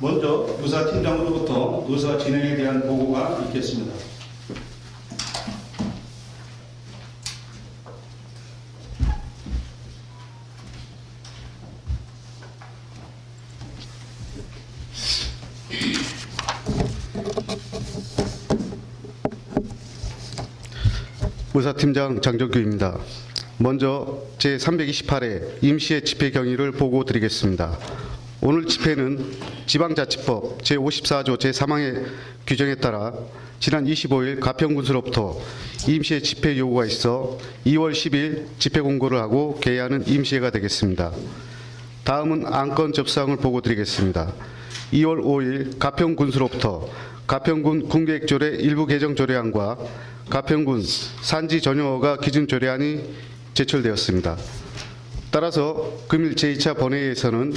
먼저 의사팀장으로부터 의사 진행에 대한 보고가 있겠습니다. 의사팀장 장정규입니다. 먼저 제328회 임시의 집회 경위를 보고 드리겠습니다. 오늘 집회는 지방자치법 제54조 제3항의 규정에 따라 지난 25일 가평군수로부터 임시의 집회 요구가 있어 2월 10일 집회 공고를 하고 개회하는 임시회가 되겠습니다. 다음은 안건 접수항을 보고 드리겠습니다. 2월 5일 가평군수로부터 가평군 군계획조례 일부 개정 조례안과 가평군 산지 전용어가 기준 조례안이 제출되었습니다. 따라서 금일 제2차 본회의에서는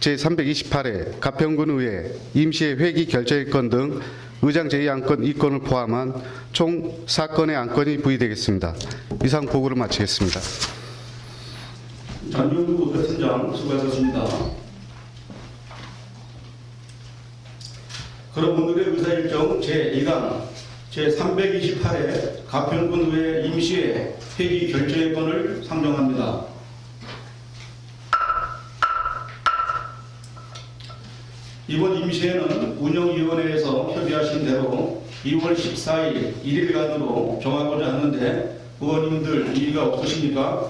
제328회 가평군의회 임시회 회기 결정권 등 의장 제2안건 2건을 포함한 총 4건의 안건이 부의되겠습니다. 이상 보고를 마치겠습니다. 장윤구 의사팀장 수고하셨습니다. 그럼 오늘의 의사일정 제2강 제328회 가평군의회 임시회 회기 결재권을 상정 이번 임시회는 운영위원회에서 협의하신 대로 2월 14일 1일간으로 정하고자 하는데 의원님들 이의가 없으십니까?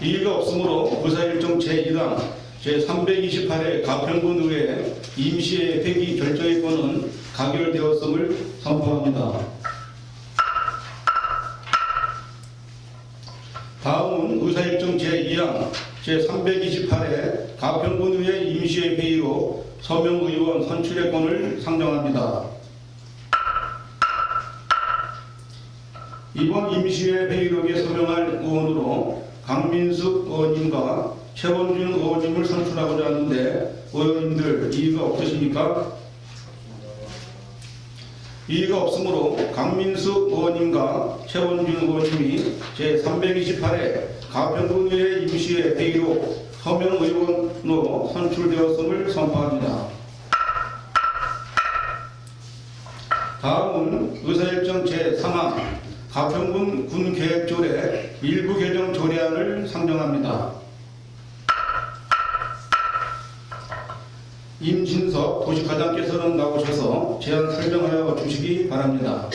이의가 없으므로 의사일정 제2강 제328회 가평군 의회 임시회 회기 결정의 건은 가결되었음을 선포합니다. 다음은 의사일정 제2항 제328회 가평군의회 임시회 회의로 서명 의원 선출의 건을 상정합니다. 이번 임시회 회의록에 서명할 의원으로 강민숙 의원님과 최원준 의원님을 선출하고자 하는데 의원님들 이의가 없으십니까? 이의가 없으므로 강민숙 의원님과 최원준 의원님이 제328회 가평군의회 임시회 회의로 서명 의원으로 선출되었음을 선포합니다. 다음은 의사일정 제3항 가평군 군계획조례 일부 개정 조례안을 상정합니다. 임진석 도시과장께서는 나오셔서 제안 설명하여 주시기 바랍니다.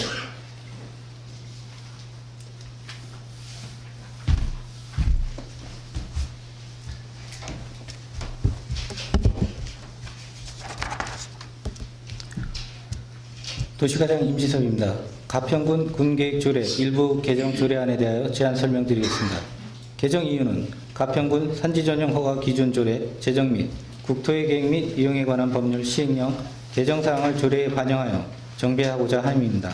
도시과장 임지섭입니다. 가평군 군계획 조례 일부 개정 조례안에 대하여 제안 설명드리겠습니다. 개정 이유는 가평군 산지 전용 허가 기준 조례 제정 및 국토의 계획 및 이용에 관한 법률 시행령 개정 사항을 조례에 반영하여 정비하고자 함입니다.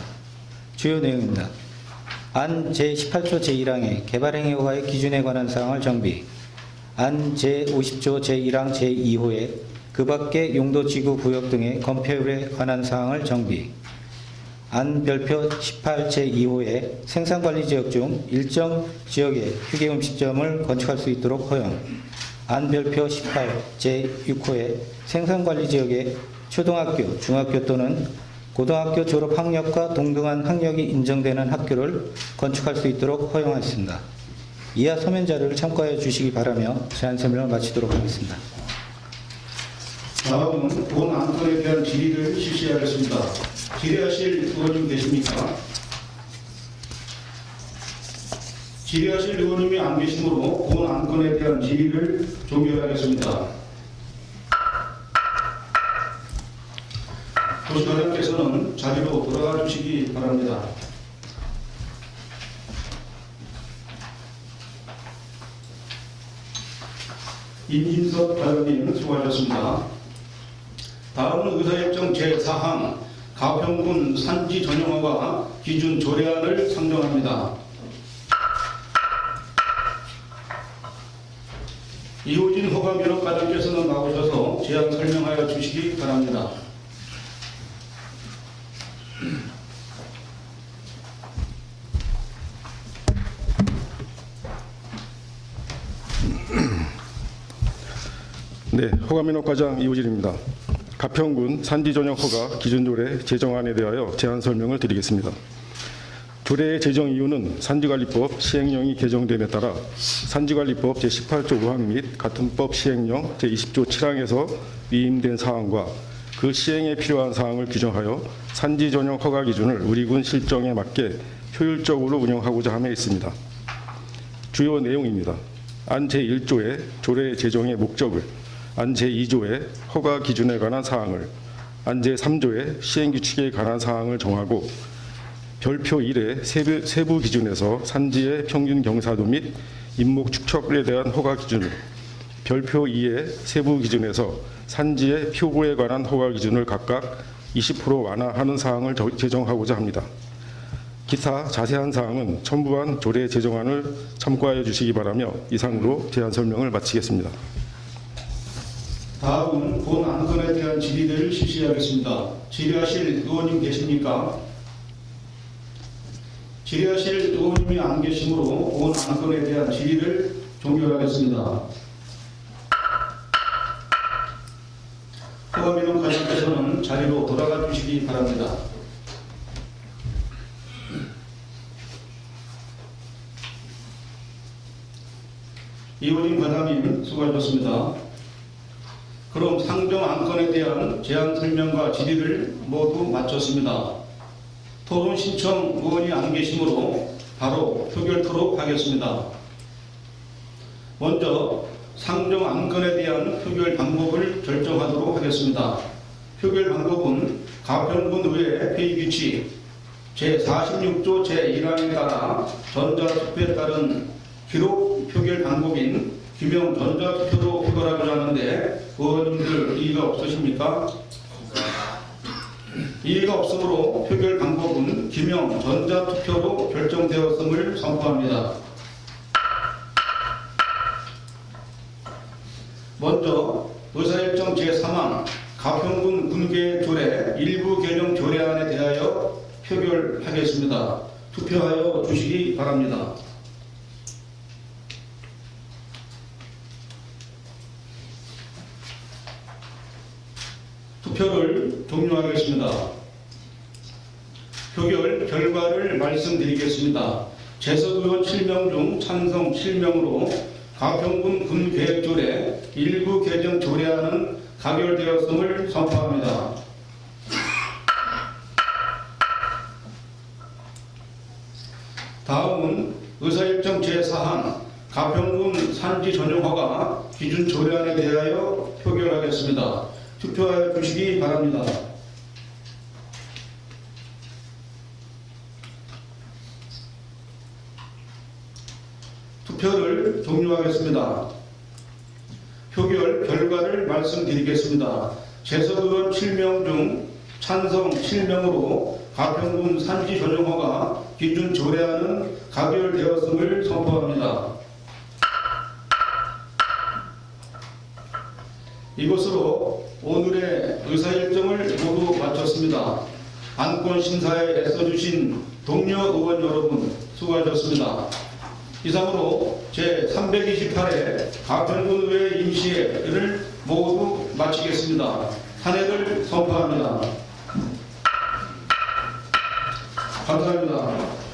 주요 내용입니다. 안 제18조 제1항의 개발행위 허가의 기준에 관한 사항을 정비, 안 제50조 제1항 제2호에 그 밖의 용도 지구 구역 등의 건폐율에 관한 사항을 정비, 안 별표 18 제2호에 생산관리 지역 중 일정 지역에 휴게 음식점을 건축할 수 있도록 허용, 안 별표 18 제6호에 생산관리 지역에 초등학교, 중학교 또는 고등학교 졸업 학력과 동등한 학력이 인정되는 학교를 건축할 수 있도록 허용하였습니다. 이하 서면 자료를 참고하여 주시기 바라며 제안 설명을 마치도록 하겠습니다. 다음은 본 안건에 대한 질의를 실시하겠습니다. 질의하실 의원님 계십니까? 질의하실 의원님이 안 계시므로 본 안건에 대한 질의를 종결하겠습니다. 도시과장께서는 자리로 돌아가 주시기 바랍니다. 임진석 발언님 수고하셨습니다. 다음은 의사일정 제4항 가평군 산지 전용화가 기준 조례안을 상정합니다. 이호진 허가면허과장께서는 나오셔서 제안 설명하여 주시기 바랍니다. 네, 허가민호 과장 이호진입니다. 가평군 산지 전용 허가 기준 조례 제정안에 대하여 제안 설명을 드리겠습니다. 조례의 제정 이유는 산지관리법 시행령이 개정됨에 따라 산지관리법 제18조 5항 및 같은 법 시행령 제20조 7항에서 위임된 사항과 그 시행에 필요한 사항을 규정하여 산지 전용 허가 기준을 우리 군 실정에 맞게 효율적으로 운영하고자 함에 있습니다. 주요 내용입니다. 안 제1조의 조례 제정의 목적을, 안 제2조의 허가 기준에 관한 사항을, 안 제3조의 시행 규칙에 관한 사항을 정하고 별표 1의 세부, 세부 기준에서 산지의 평균 경사도 및 인목 축척에 대한 허가 기준을, 별표 2의 세부 기준에서 산지의 표고에 관한 허가 기준을 각각 20% 완화하는 사항을 저- 제정하고자 합니다. 기타 자세한 사항은 첨부한 조례 제정안을 참고하여 주시기 바라며 이상으로 제안 설명을 마치겠습니다. 다음은 본 안건에 대한 질의를 실시하겠습니다. 질의하실 의원님 계십니까? 질의하실 의원님이 안 계시므로 본 안건에 대한 질의를 종결하겠습니다. 허가민원 과장께서는 자리로 돌아가 주시기 바랍니다. 이원님 과장님 수고하셨습니다. 그럼 상정 안건에 대한 제안 설명과 질의를 모두 마쳤습니다. 토론 신청 의원이 안 계시므로 바로 표결토록 하겠습니다. 먼저 상정 안건에 대한 표결 방법을 결정하도록 하겠습니다. 표결 방법은 가평군 의회 회의 규칙 제46조 제1항에 따라 전자투표에 따른 기록 표결 방법인 규명 전자투표로 표결하고자 하는데 의원님들 이의가 없으십니까? 이의가 없으므로 표결 방법은 규명 전자투표로 결정되었음을 선포합니다. 먼저 의사일정 제3항 가평군 군계 조례 일부 개정 조례안에 대하여 표결하겠습니다. 투표하여 주시기 바랍니다. 투표를 종료하겠습니다. 표결 결과를 말씀드리겠습니다. 재석 의원 7명 중 찬성 7명으로 가평군 군계획조례 일부 개정 조례안은 가결되었음을 선포합니다. 다음은 의사일정 제4항 가평군 산지 전용화가 기준 조례안에 대하여 표결하겠습니다. 투표하여 주시기 바랍니다. 투표를 종료하겠습니다. 표결 결과를 말씀드리겠습니다. 재석 의원 7명 중 찬성 7명으로 가평군 산지 전용화가 기준 조례안은 가결되었음을 선포합니다. 이것으로 오늘의 의사일정을 모두 마쳤습니다. 안건 심사에 애써주신 동료 의원 여러분 수고하셨습니다. 이상으로 제328회 가평군 의회 임시회를 모두 마치겠습니다. 탄핵을 선포합니다. 감사합니다.